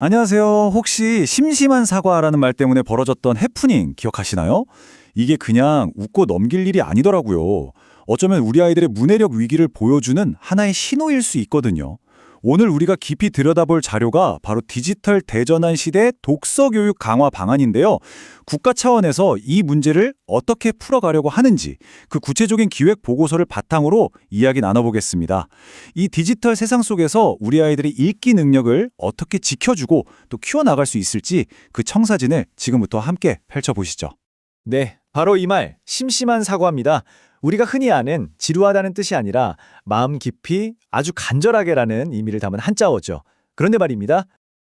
안녕하세요. 혹시 심심한 사과라는 말 때문에 벌어졌던 해프닝 기억하시나요? 이게 그냥 웃고 넘길 일이 아니더라고요. 어쩌면 우리 아이들의 문해력 위기를 보여주는 하나의 신호일 수 있거든요. 오늘 우리가 깊이 들여다볼 자료가 바로 디지털 대전환 시대 독서 교육 강화 방안인데요. 국가 차원에서 이 문제를 어떻게 풀어가려고 하는지 그 구체적인 기획 보고서를 바탕으로 이야기 나눠보겠습니다. 이 디지털 세상 속에서 우리 아이들의 읽기 능력을 어떻게 지켜주고 또 키워나갈 수 있을지 그 청사진을 지금부터 함께 펼쳐보시죠. 네, 바로 이 말, 심심한 사과입니다. 우리가 흔히 아는 지루하다는 뜻이 아니라 마음 깊이 아주 간절하게라는 의미를 담은 한자어죠. 그런데 말입니다.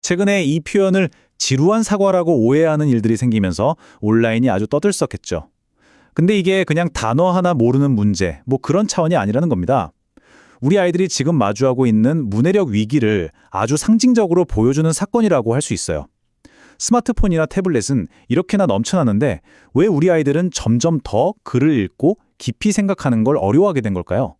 최근에 이 표현을 지루한 사과라고 오해하는 일들이 생기면서 온라인이 아주 떠들썩했죠. 근데 이게 그냥 단어 하나 모르는 문제, 뭐 그런 차원이 아니라는 겁니다. 우리 아이들이 지금 마주하고 있는 문해력 위기를 아주 상징적으로 보여주는 사건이라고 할 수 있어요. 스마트폰이나 태블릿은 이렇게나 넘쳐나는데 왜 우리 아이들은 점점 더 글을 읽고 깊이 생각하는 걸 어려워하게 된 걸까요?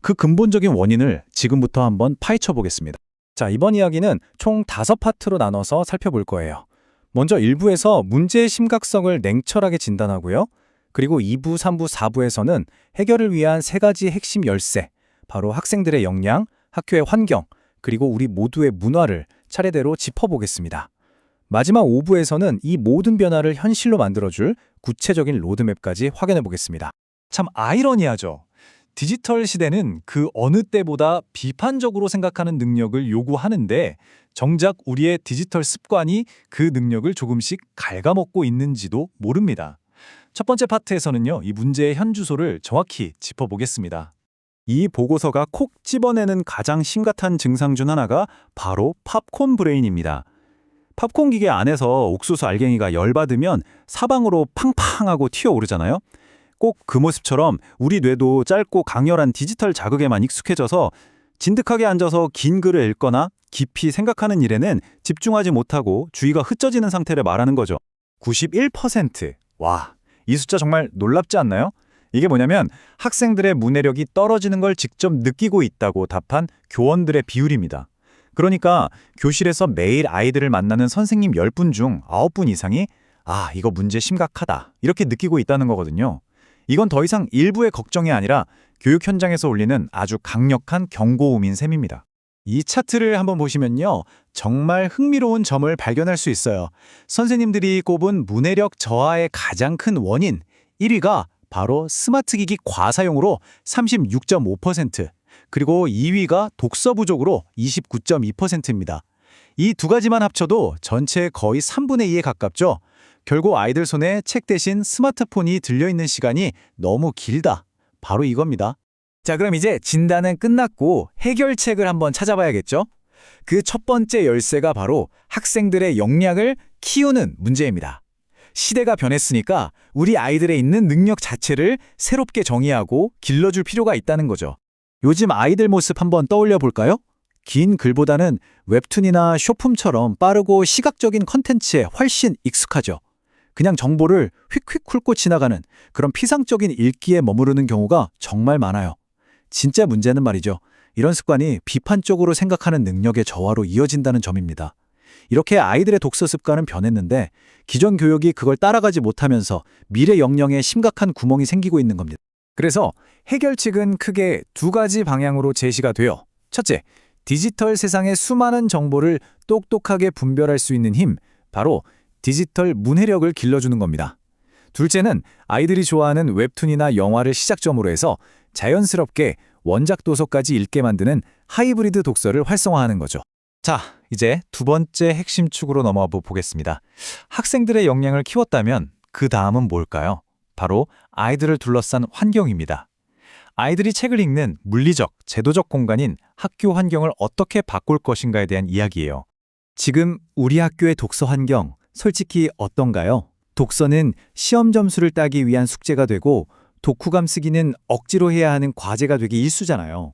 그 근본적인 원인을 지금부터 한번 파헤쳐 보겠습니다. 자, 이번 이야기는 총 다섯 파트로 나눠서 살펴볼 거예요. 먼저 1부에서 문제의 심각성을 냉철하게 진단하고요. 그리고 2부, 3부, 4부에서는 해결을 위한 세 가지 핵심 열쇠, 바로 학생들의 역량, 학교의 환경, 그리고 우리 모두의 문화를 차례대로 짚어보겠습니다. 마지막 5부에서는 이 모든 변화를 현실로 만들어줄 구체적인 로드맵까지 확인해 보겠습니다. 참 아이러니하죠. 디지털 시대는 그 어느 때보다 비판적으로 생각하는 능력을 요구하는데 정작 우리의 디지털 습관이 그 능력을 조금씩 갉아먹고 있는지도 모릅니다. 첫 번째 파트에서는요, 이 문제의 현주소를 정확히 짚어보겠습니다. 이 보고서가 콕 집어내는 가장 심각한 증상 중 하나가 바로 팝콘 브레인입니다. 팝콘 기계 안에서 옥수수 알갱이가 열받으면 사방으로 팡팡하고 튀어오르잖아요. 꼭 그 모습처럼 우리 뇌도 짧고 강렬한 디지털 자극에만 익숙해져서 진득하게 앉아서 긴 글을 읽거나 깊이 생각하는 일에는 집중하지 못하고 주의가 흩어지는 상태를 말하는 거죠. 91%. 와, 이 숫자 정말 놀랍지 않나요? 이게 뭐냐면 학생들의 문해력이 떨어지는 걸 직접 느끼고 있다고 답한 교원들의 비율입니다. 그러니까 교실에서 매일 아이들을 만나는 선생님 10분 중 9분 이상이 아, 이거 문제 심각하다. 이렇게 느끼고 있다는 거거든요. 이건 더 이상 일부의 걱정이 아니라 교육 현장에서 울리는 아주 강력한 경고음인 셈입니다. 이 차트를 한번 보시면요. 정말 흥미로운 점을 발견할 수 있어요. 선생님들이 꼽은 문해력 저하의 가장 큰 원인 1위가 바로 스마트 기기 과사용으로 36.5%, 그리고 2위가 독서 부족으로 29.2%입니다. 이 두 가지만 합쳐도 전체의 거의 3분의 2에 가깝죠. 결국 아이들 손에 책 대신 스마트폰이 들려있는 시간이 너무 길다. 바로 이겁니다. 자, 그럼 이제 진단은 끝났고 해결책을 한번 찾아봐야겠죠? 그 첫 번째 열쇠가 바로 학생들의 역량을 키우는 문제입니다. 시대가 변했으니까 우리 아이들의 있는 능력 자체를 새롭게 정의하고 길러줄 필요가 있다는 거죠. 요즘 아이들 모습 한번 떠올려 볼까요? 긴 글보다는 웹툰이나 쇼품처럼 빠르고 시각적인 컨텐츠에 훨씬 익숙하죠. 그냥 정보를 휙휙 훑고 지나가는 그런 피상적인 읽기에 머무르는 경우가 정말 많아요. 진짜 문제는 말이죠. 이런 습관이 비판적으로 생각하는 능력의 저하로 이어진다는 점입니다. 이렇게 아이들의 독서 습관은 변했는데 기존 교육이 그걸 따라가지 못하면서 미래 역량에 심각한 구멍이 생기고 있는 겁니다. 그래서 해결책은 크게 두 가지 방향으로 제시가 돼요. 첫째, 디지털 세상의 수많은 정보를 똑똑하게 분별할 수 있는 힘, 바로 디지털 문해력을 길러주는 겁니다. 둘째는 아이들이 좋아하는 웹툰이나 영화를 시작점으로 해서 자연스럽게 원작 도서까지 읽게 만드는 하이브리드 독서를 활성화하는 거죠. 자, 이제 두 번째 핵심 축으로 넘어가 보겠습니다. 학생들의 역량을 키웠다면 그 다음은 뭘까요? 바로 아이들을 둘러싼 환경입니다. 아이들이 책을 읽는 물리적, 제도적 공간인 학교 환경을 어떻게 바꿀 것인가에 대한 이야기예요. 지금 우리 학교의 독서 환경, 솔직히 어떤가요? 독서는 시험 점수를 따기 위한 숙제가 되고 독후감 쓰기는 억지로 해야 하는 과제가 되기 일쑤잖아요.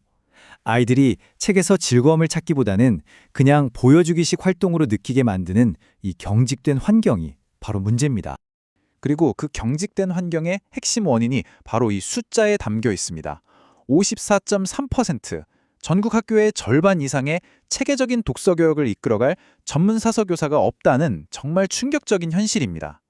아이들이 책에서 즐거움을 찾기보다는 그냥 보여주기식 활동으로 느끼게 만드는 이 경직된 환경이 바로 문제입니다. 그리고 그 경직된 환경의 핵심 원인이 바로 이 숫자에 담겨 있습니다. 54.3%. 전국 학교의 절반 이상의 체계적인 독서 교육을 이끌어갈 전문 사서 교사가 없다는 정말 충격적인 현실입니다.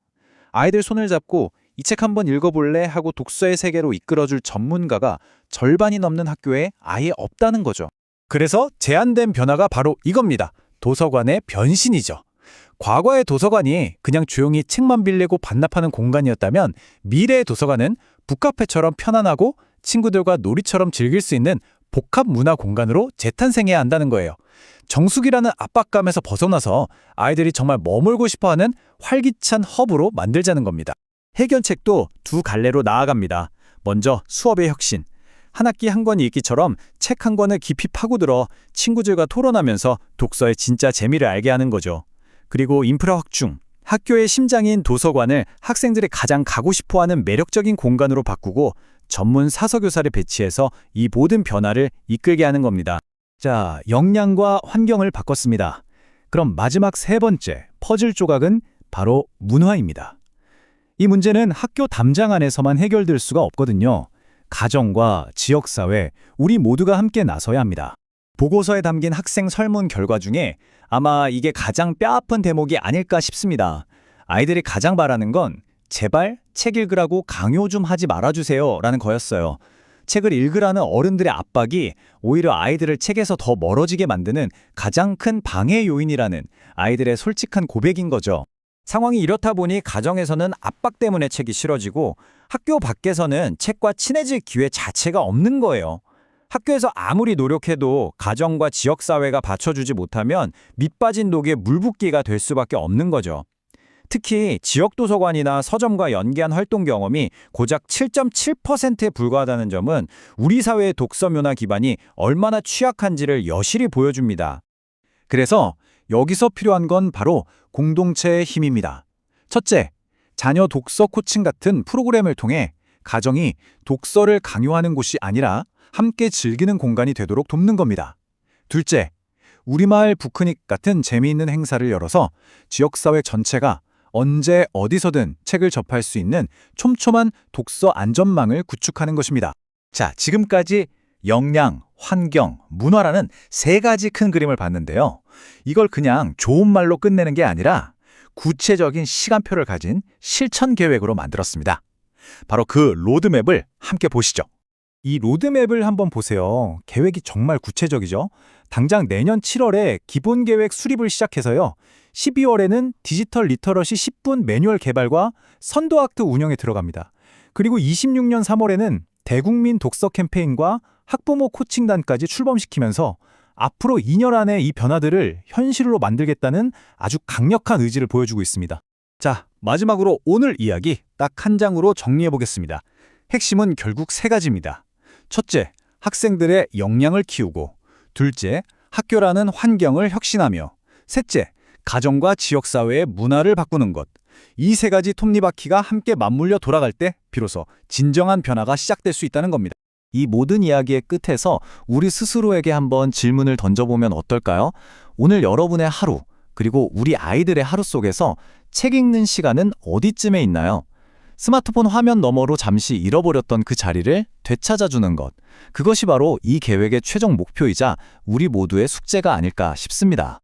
아이들 손을 잡고 이 책 한번 읽어볼래 하고 독서의 세계로 이끌어줄 전문가가 절반이 넘는 학교에 아예 없다는 거죠. 그래서 제안된 변화가 바로 이겁니다. 도서관의 변신이죠. 과거의 도서관이 그냥 조용히 책만 빌리고 반납하는 공간이었다면 미래의 도서관은 북카페처럼 편안하고 친구들과 놀이처럼 즐길 수 있는 복합 문화 공간으로 재탄생해야 한다는 거예요. 정숙이라는 압박감에서 벗어나서 아이들이 정말 머물고 싶어하는 활기찬 허브로 만들자는 겁니다. 해결책도 두 갈래로 나아갑니다. 먼저 수업의 혁신. 한 학기 한 권이 읽기처럼 책 한 권을 깊이 파고들어 친구들과 토론하면서 독서의 진짜 재미를 알게 하는 거죠. 그리고 인프라 확충. 학교의 심장인 도서관을 학생들이 가장 가고 싶어하는 매력적인 공간으로 바꾸고 전문 사서교사를 배치해서 이 모든 변화를 이끌게 하는 겁니다. 자, 역량과 환경을 바꿨습니다. 그럼 마지막 세 번째 퍼즐 조각은 바로 문화입니다. 이 문제는 학교 담장 안에서만 해결될 수가 없거든요. 가정과 지역사회, 우리 모두가 함께 나서야 합니다. 보고서에 담긴 학생 설문 결과 중에 아마 이게 가장 뼈아픈 대목이 아닐까 싶습니다. 아이들이 가장 바라는 건 제발 책 읽으라고 강요 좀 하지 말아주세요 라는 거였어요. 책을 읽으라는 어른들의 압박이 오히려 아이들을 책에서 더 멀어지게 만드는 가장 큰 방해 요인이라는 아이들의 솔직한 고백인 거죠. 상황이 이렇다 보니 가정에서는 압박 때문에 책이 싫어지고 학교 밖에서는 책과 친해질 기회 자체가 없는 거예요. 학교에서 아무리 노력해도 가정과 지역사회가 받쳐주지 못하면 밑빠진 독에 물붓기가 될 수밖에 없는 거죠. 특히 지역도서관이나 서점과 연계한 활동 경험이 고작 7.7%에 불과하다는 점은 우리 사회의 독서 문화 기반이 얼마나 취약한지를 여실히 보여줍니다. 그래서 여기서 필요한 건 바로 공동체의 힘입니다. 첫째, 자녀 독서 코칭 같은 프로그램을 통해 가정이 독서를 강요하는 곳이 아니라 함께 즐기는 공간이 되도록 돕는 겁니다. 둘째, 우리마을 부크닉 같은 재미있는 행사를 열어서 지역사회 전체가 언제 어디서든 책을 접할 수 있는 촘촘한 독서 안전망을 구축하는 것입니다. 자, 지금까지 역량, 환경, 문화라는 세 가지 큰 그림을 봤는데요. 이걸 그냥 좋은 말로 끝내는 게 아니라 구체적인 시간표를 가진 실천 계획으로 만들었습니다. 바로 그 로드맵을 함께 보시죠. 이 로드맵을 한번 보세요. 계획이 정말 구체적이죠. 당장 내년 7월에 기본 계획 수립을 시작해서요. 12월에는 디지털 리터러시 10분 매뉴얼 개발과 선도 학트 운영에 들어갑니다. 그리고 26년 3월에는 대국민 독서 캠페인과 학부모 코칭단까지 출범시키면서 앞으로 2년 안에 이 변화들을 현실로 만들겠다는 아주 강력한 의지를 보여주고 있습니다. 자, 마지막으로 오늘 이야기 딱 한 장으로 정리해 보겠습니다. 핵심은 결국 세 가지입니다. 첫째, 학생들의 역량을 키우고, 둘째, 학교라는 환경을 혁신하며, 셋째, 가정과 지역사회의 문화를 바꾸는 것. 이 세 가지 톱니바퀴가 함께 맞물려 돌아갈 때 비로소 진정한 변화가 시작될 수 있다는 겁니다. 이 모든 이야기의 끝에서 우리 스스로에게 한번 질문을 던져보면 어떨까요? 오늘 여러분의 하루, 그리고 우리 아이들의 하루 속에서 책 읽는 시간은 어디쯤에 있나요? 스마트폰 화면 너머로 잠시 잃어버렸던 그 자리를 되찾아주는 것. 그것이 바로 이 계획의 최종 목표이자 우리 모두의 숙제가 아닐까 싶습니다.